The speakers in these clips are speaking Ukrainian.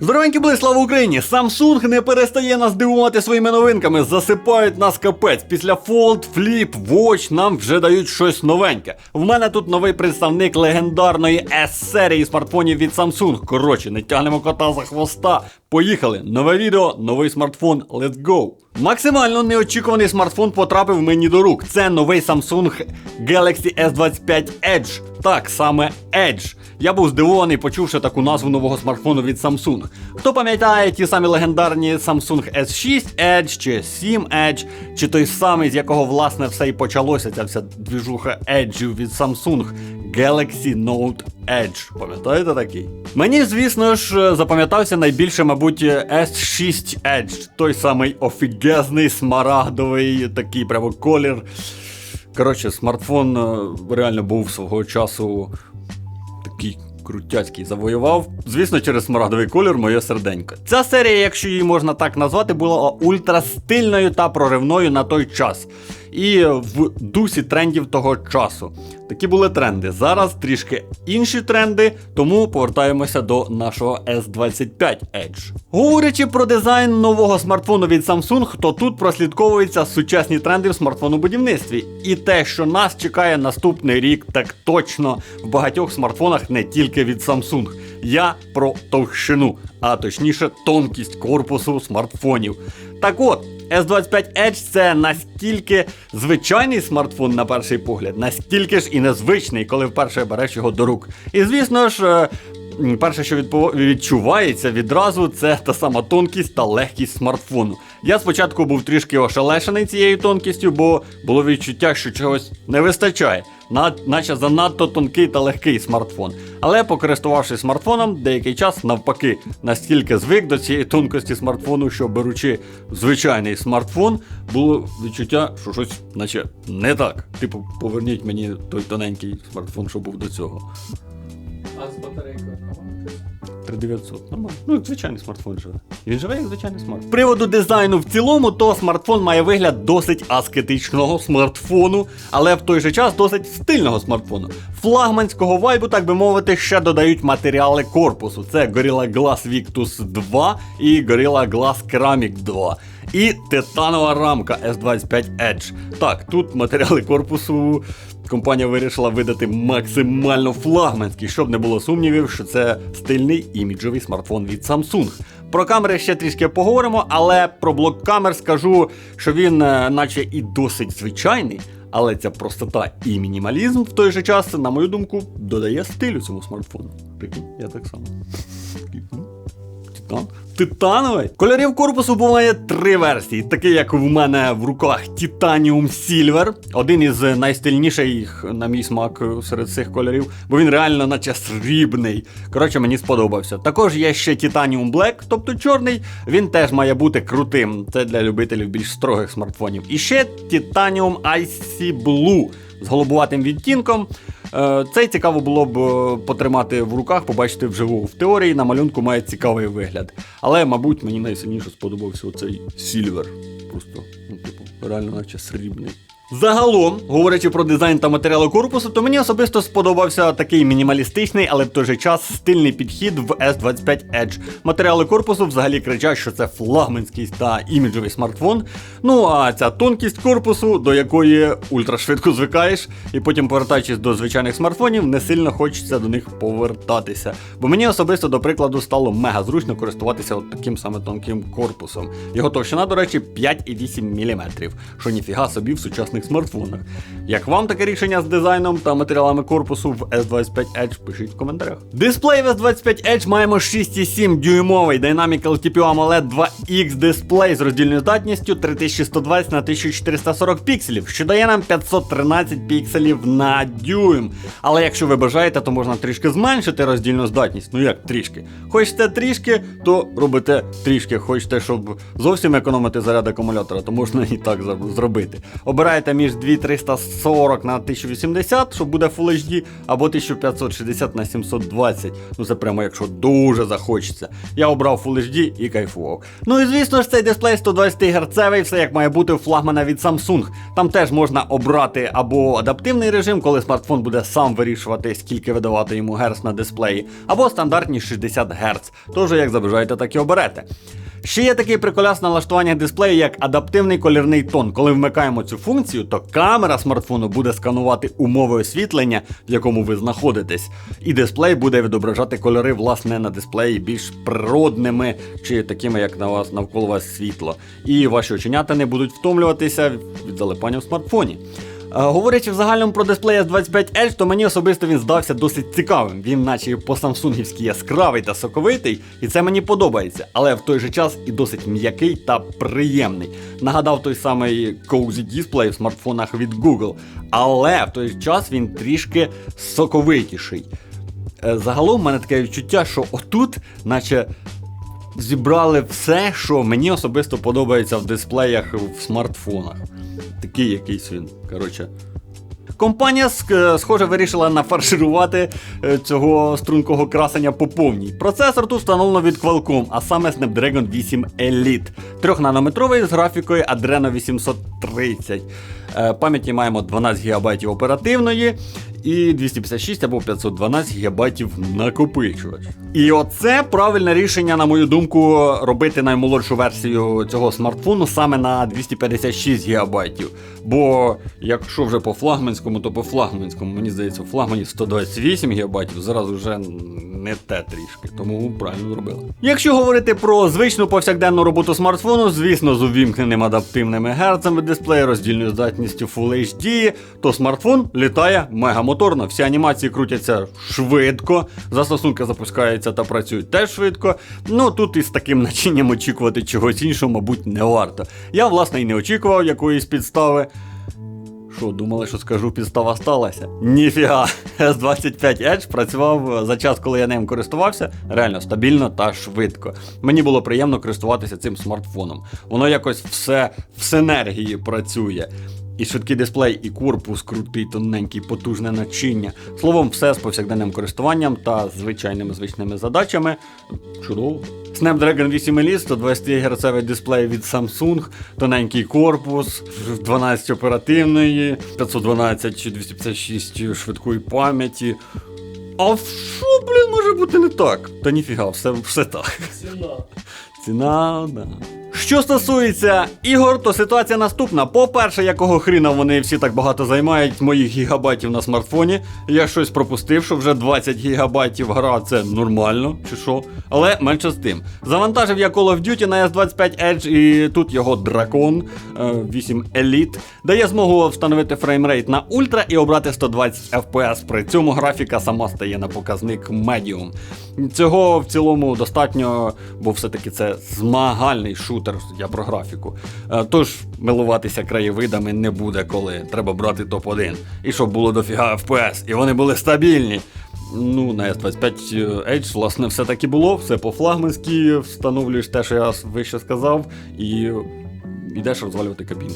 Здоровенькі були, слава Україні! Samsung не перестає нас дивувати своїми новинками, засипають нас капець. Після Fold, Flip, Watch нам вже дають щось новеньке. В мене тут новий представник легендарної S-серії смартфонів від Samsung. Коротше, не тягнемо кота за хвоста. Поїхали! Нове відео, новий смартфон. Let's go! Максимально неочікуваний смартфон потрапив мені до рук. Це новий Samsung Galaxy S25 Edge. Так, саме Edge. Я був здивований, почувши таку назву нового смартфону від Samsung. Хто пам'ятає ті самі легендарні Samsung S6 Edge чи 7 Edge, чи той самий, з якого власне все і почалося, ця вся двіжуха Edge від Samsung Galaxy Note Edge. Пам'ятаєте такий? Мені, звісно ж, запам'ятався найбільше, мабуть, S6 Edge. Той самий офігезний смарагдовий такий прямо колір. Коротше, смартфон е, реально був свого часу такий крутяцький завоював. Звісно, через смарагдовий колір моє серденько. Ця серія, якщо її можна так назвати, була ультрастильною та проривною на той час. І в дусі трендів того часу. Такі були тренди. Зараз трішки інші тренди, тому повертаємося до нашого S25 Edge. Говорячи про дизайн нового смартфону від Samsung, то тут прослідковуються сучасні тренди в смартфонобудівництві. І те, що нас чекає наступний рік, так точно в багатьох смартфонах не тільки від Samsung. Я про товщину, а точніше тонкість корпусу смартфонів. Так от. S25 Edge це настільки звичайний смартфон на перший погляд, настільки ж і незвичний, коли вперше береш його до рук. І звісно ж, е, перше, що відчувається відразу, це та сама тонкість та легкість смартфону. Я спочатку був трішки ошелешений цією тонкістю, бо було відчуття, що чогось не вистачає, наче занадто тонкий та легкий смартфон. Але покористувавшись смартфоном, деякий час навпаки настільки звик до цієї тонкості смартфону, що беручи звичайний смартфон, було відчуття, що щось, наче не так. Типу, поверніть мені той тоненький смартфон, що був до цього. А з батарейкою нормально? 3900, нормально. Ну, як звичайний смартфон живе. Він живе як звичайний смартфон. З приводу дизайну в цілому, то смартфон має вигляд досить аскетичного смартфону, але в той же час досить стильного смартфону. Флагманського вайбу, так би мовити, ще додають матеріали корпусу. Це Gorilla Glass Victus 2 і Gorilla Glass Ceramic 2. І титанова рамка S25 Edge. Так, тут матеріали корпусу компанія вирішила видати максимально флагманський, щоб не було сумнівів, що це стильний іміджовий смартфон від Samsung. Про камери ще трішки поговоримо, але про блок камер скажу, що він, е, наче і досить звичайний, але ця простота і мінімалізм в той же час, на мою думку, додає стилю цьому смартфону. Прикинь, я так само. Титан. Титановий. Кольорів корпусу буває три версії, такі як в мене в руках Titanium Silver, один із найстильніших, на мій смак, серед цих кольорів, бо він реально наче срібний. Коротше, мені сподобався. Також є ще Titanium Black, тобто чорний. Він теж має бути крутим. Це для любителів більш строгих смартфонів. І ще Titanium Icy Blue з голубуватим відтінком. Е, Цей цікаво було б е, потримати в руках, побачити вживу. В теорії на малюнку має цікавий вигляд. Але, мабуть, мені найсильніше сподобався оцей Сільвер. Просто, ну, типу, реально, наче срібний. Загалом, говорячи про дизайн та матеріали корпусу, то мені особисто сподобався такий мінімалістичний, але в той же час стильний підхід в S25 Edge. Матеріали корпусу взагалі кричать, що це флагманський та іміджовий смартфон. Ну а ця тонкість корпусу, до якої ультрашвидко звикаєш, і потім, повертаючись до звичайних смартфонів, не сильно хочеться до них повертатися. Бо мені особисто, до прикладу, стало мега зручно користуватися от таким саме тонким корпусом. Його товщина, до речі, 5,8 мм, що ніфіга собі в сучасних смартфонах. Як вам таке рішення з дизайном та матеріалами корпусу в S25 Edge, пишіть в коментарях. Дисплей в S25 Edge маємо 6,7 дюймовий Dynamic LTPO AMOLED 2X дисплей з роздільною здатністю 3120 на 1440 пікселів, що дає нам 513 пікселів на дюйм. Але якщо ви бажаєте, то можна трішки зменшити роздільну здатність. Ну як трішки. Хочете трішки, то робите трішки. Хочете, щоб зовсім економити заряд акумулятора, то можна і так зробити. Обираєте обираєте між 2340 на 1080, що буде Full HD, або 1560 на 720. Ну це прямо якщо дуже захочеться. Я обрав Full HD і кайфував. Ну і звісно ж, цей дисплей 120 Гц, все як має бути у флагмана від Samsung. Там теж можна обрати або адаптивний режим, коли смартфон буде сам вирішувати, скільки видавати йому герц на дисплеї, або стандартні 60 Гц. Тож як забажаєте, так і оберете. Ще є такий приколяс налаштування дисплею, як адаптивний колірний тон. Коли вмикаємо цю функцію, то камера смартфону буде сканувати умови освітлення, в якому ви знаходитесь, і дисплей буде відображати кольори власне на дисплеї більш природними чи такими, як на вас навколо вас світло. І ваші оченята не будуть втомлюватися від залипання в смартфоні. Е, Говорячи в загальному про дисплей S25 Edge, то мені особисто він здався досить цікавим. Він, наче по самсунгівськи яскравий та соковитий, і це мені подобається, але в той же час і досить м'який та приємний. Нагадав той самий Cozy Display в смартфонах від Google, але в той же час він трішки соковитіший. Е, Загалом в мене таке відчуття, що отут, наче зібрали все, що мені особисто подобається в дисплеях в смартфонах. Такий якийсь він. Коротше. Компанія, схоже, вирішила нафарширувати е, цього стрункого красення по повній. Процесор тут встановлено від Qualcomm, а саме Snapdragon 8 Elite. 3-нанометровий з графікою Adreno 830. Е, Пам'яті маємо 12 ГБ оперативної і 256 або 512 гігабайтів накопичувач. І оце правильне рішення, на мою думку, робити наймолодшу версію цього смартфону саме на 256 гігабайтів. Бо якщо вже по флагманському, то по флагманському, мені здається, у флагмані 128 гігабайтів, зараз вже не те трішки, тому правильно зробили. Якщо говорити про звичну повсякденну роботу смартфону, звісно, з увімкненим адаптивними герцами дисплею, роздільною здатністю Full HD, то смартфон літає мегамоторно. Всі анімації крутяться швидко, застосунки запускаються та працюють теж швидко. Ну тут із таким начинням очікувати чогось іншого, мабуть, не варто. Я, власне, і не очікував якоїсь підстави. Що, думали, що скажу, підстава сталася? Ніфіга. S25 Edge працював за час, коли я ним користувався, реально стабільно та швидко. Мені було приємно користуватися цим смартфоном. Воно якось все в синергії працює. І швидкий дисплей, і корпус крутий, тоненький, потужне начиння. Словом, все з повсякденним користуванням та звичайними звичними задачами. Чудово. Snapdragon 8 Elite, 120 Гц дисплей від Samsung, тоненький корпус, 12 оперативної, 512 чи 256 швидкої пам'яті. А що, блін, може бути не так? Та ніфіга, все, все так. Ціна. Ціна, да. Що стосується ігор, то ситуація наступна. По-перше, якого хріна вони всі так багато займають моїх гігабайтів на смартфоні. Я щось пропустив, що вже 20 гігабайтів гра це нормально, чи що. Але менше з тим. Завантажив я Call of Duty на S25 Edge, і тут його дракон е, 8 Elite дає змогу встановити фреймрейт на ультра і обрати 120 FPS. При цьому графіка сама стає на показник Medium. Цього в цілому достатньо, бо все-таки це змагальний шутер, я про графіку. Е, Тож милуватися краєвидами не буде коли. Треба брати топ-1. І щоб було дофіга FPS, і вони були стабільні. Ну, на S25 Edge, власне, все так і було, все по-флагманськи, встановлюєш те, що я вище сказав, і йдеш розвалювати кабіну.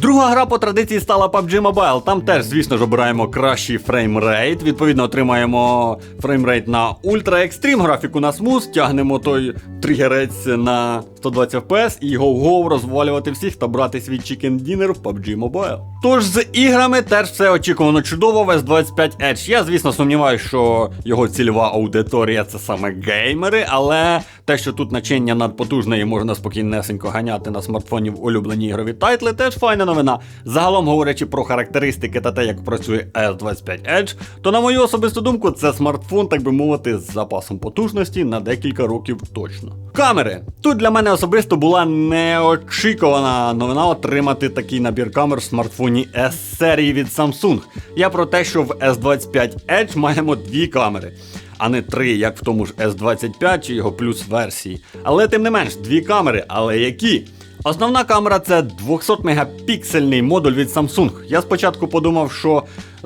Друга гра по традиції стала PUBG Mobile. Там теж, звісно ж, обираємо кращий фреймрейт. Відповідно, отримаємо фреймрейт на Ultra Extreme, графіку на Smooth, тягнемо той тригерець на 120 FPS і го-го розвалювати всіх та брати свій Chicken Dinner в PUBG Mobile. Тож з іграми теж все очікувано чудово в S25 Edge. Я, звісно, сумніваюся, що його цільова аудиторія це саме геймери, але те, що тут начиння надпотужне і можна спокійнесенько ганяти на смартфоні в улюблені ігрові тайтли, теж файна новина. Загалом говорячи про характеристики та те, як працює S25 Edge, то на мою особисту думку, це смартфон, так би мовити, з запасом потужності на декілька років точно. Камери. Тут для мене особисто була неочікувана новина отримати такий набір камер в смартфоні S серії від Samsung. Я про те, що в S25 Edge маємо дві камери. А не три, як в тому ж S25 чи його плюс версії. Але тим не менш, дві камери, але які? Основна камера це 200 мегапіксельний модуль від Samsung. Я спочатку подумав, що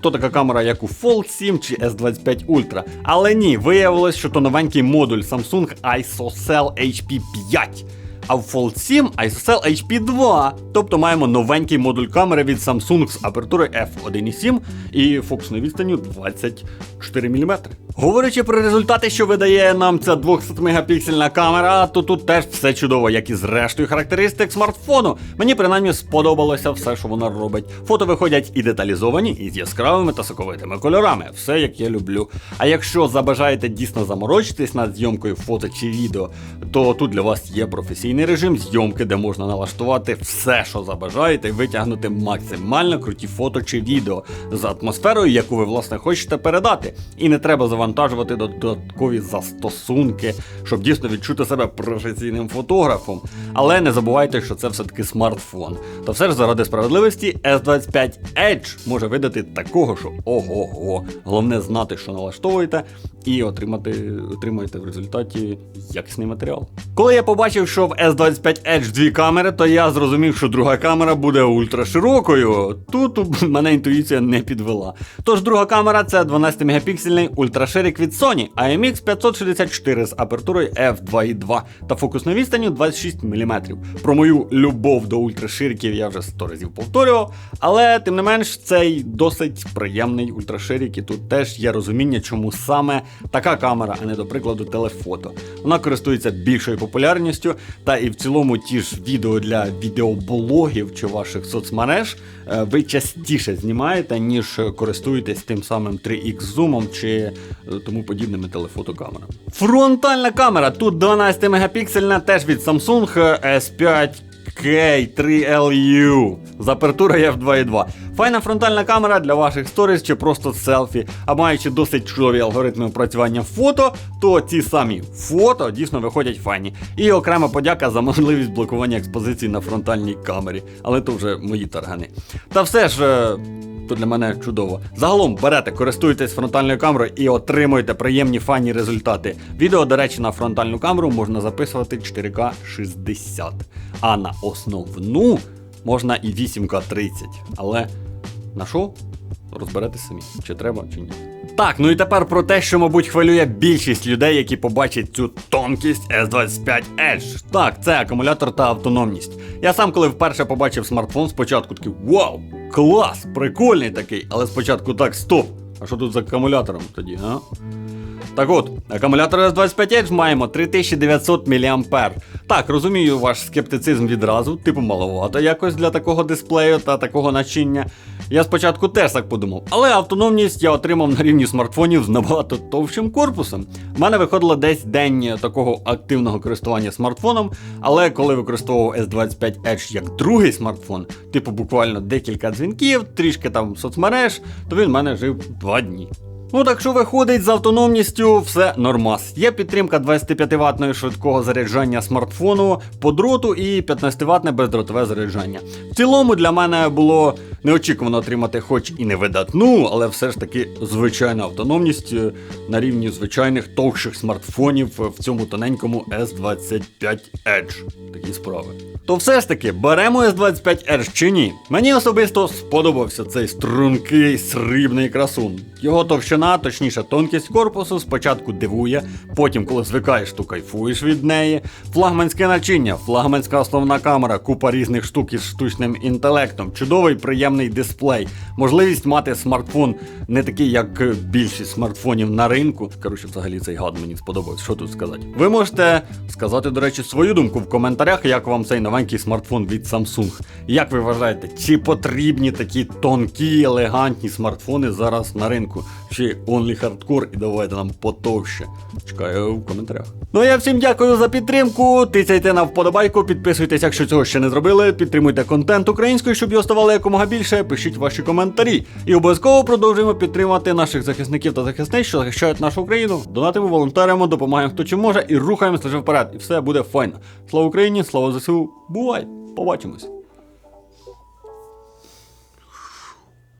то така камера, як у Fold 7 чи S25 Ultra. Але ні, виявилось, що то новенький модуль Samsung ISOCELL HP5. А в Fold 7 ISOCELL HP2. Тобто маємо новенький модуль камери від Samsung з апертурою f1.7 і фокусною відстанню 24 мм. Говорячи про результати, що видає нам ця 200 мегапіксельна камера, то тут теж все чудово, як і з рештою характеристик смартфону. Мені принаймні сподобалося все, що вона робить. Фото виходять і деталізовані, і з яскравими та соковитими кольорами. Все як я люблю. А якщо забажаєте дійсно заморочитись над зйомкою фото чи відео, то тут для вас є професійний режим зйомки, де можна налаштувати все, що забажаєте, і витягнути максимально круті фото чи відео з атмосферою, яку ви власне хочете передати. І не треба завантажувати додаткові застосунки, щоб дійсно відчути себе професійним фотографом. Але не забувайте, що це все-таки смартфон. Та все ж заради справедливості S25 Edge може видати такого, що ого-го. Головне знати, що налаштовуєте, і отримати, отримаєте в результаті якісний матеріал. Коли я побачив, що в S25 Edge дві камери, то я зрозумів, що друга камера буде ультраширокою. Тут мене інтуїція не підвела. Тож друга камера це 12-мегапіксельний ультраширик від Sony IMX 564 з апертурою f2.2 та фокусною відстанню 26 мм. Про мою любов до ультрашириків я вже 100 разів повторював, але тим не менш цей досить приємний ультраширик, і тут теж є розуміння, чому саме така камера, а не до прикладу телефото. Вона користується більшою популярністю, та і в цілому ті ж відео для відеоблогів чи ваших соцмереж е, ви частіше знімаєте, ніж користуєтесь тим самим 3X зумом чи е, тому подібними телефотокамерами. Фронтальна камера тут 12 мегапіксельна, теж від Samsung е, S5 K3LU з апертурою f2.2. Файна фронтальна камера для ваших сторіс чи просто селфі. А маючи досить чудові алгоритми опрацювання фото, то ці самі фото дійсно виходять файні. І окрема подяка за можливість блокування експозиції на фронтальній камері. Але то вже мої таргани. Та все ж. е, то для мене чудово. Загалом берете, користуєтесь фронтальною камерою і отримуєте приємні файні результати. Відео, до речі, на фронтальну камеру можна записувати 4К 60, а на основну можна і 8К 30. Але на що? Розберетесь самі, чи треба, чи ні. Так, ну і тепер про те, що, мабуть, хвилює більшість людей, які побачать цю тонкість S25 Edge. Так, це акумулятор та автономність. Я сам, коли вперше побачив смартфон, спочатку такий вау, клас, прикольний такий, але спочатку так, стоп. А що тут з акумулятором тоді, а? Так от, акумулятор S25 Edge маємо 3900 мА. Так, розумію ваш скептицизм відразу, типу маловато якось для такого дисплею та такого начиння. Я спочатку теж так подумав, але автономність я отримав на рівні смартфонів з набагато товщим корпусом. У мене виходило десь день такого активного користування смартфоном, але коли використовував S25 Edge як другий смартфон, типу буквально декілька дзвінків, трішки там соцмереж, то він в мене жив два дні. Ну так що виходить з автономністю, все нормас. Є підтримка 25 ватної швидкого заряджання смартфону по дроту і 15 ватне бездротове заряджання. В цілому для мене було неочікувано отримати хоч і не видатну, але все ж таки звичайну автономність е, на рівні звичайних товщих смартфонів в цьому тоненькому S25 Edge. Такі справи. То все ж таки, беремо S25 R чи ні? Мені особисто сподобався цей стрункий срібний красун. Його товщина, точніше, тонкість корпусу спочатку дивує, потім, коли звикаєш, то кайфуєш від неї. Флагманське начиння, флагманська основна камера, купа різних штук із штучним інтелектом, чудовий приємний дисплей, можливість мати смартфон не такий, як більшість смартфонів на ринку. Коротше, взагалі цей гад мені сподобався. Що тут сказати? Ви можете сказати, до речі, свою думку в коментарях, як вам цей новенький смартфон від Samsung. Як ви вважаєте, чи потрібні такі тонкі, елегантні смартфони зараз на ринку? Чи only hardcore і давайте нам потовще? Чекаю в коментарях. Ну а я всім дякую за підтримку. Тицяйте на вподобайку, підписуйтесь, якщо цього ще не зробили. Підтримуйте контент українською, щоб його ставало якомога більше. Пишіть ваші коментарі. І обов'язково продовжуємо підтримувати наших захисників та захисниць, що захищають нашу Україну. Донатимо, волонтеримо, допомагаємо хто чим може і рухаємося вперед. І все буде файно. Слава Україні, слава ЗСУ. Бувай! Побачимось!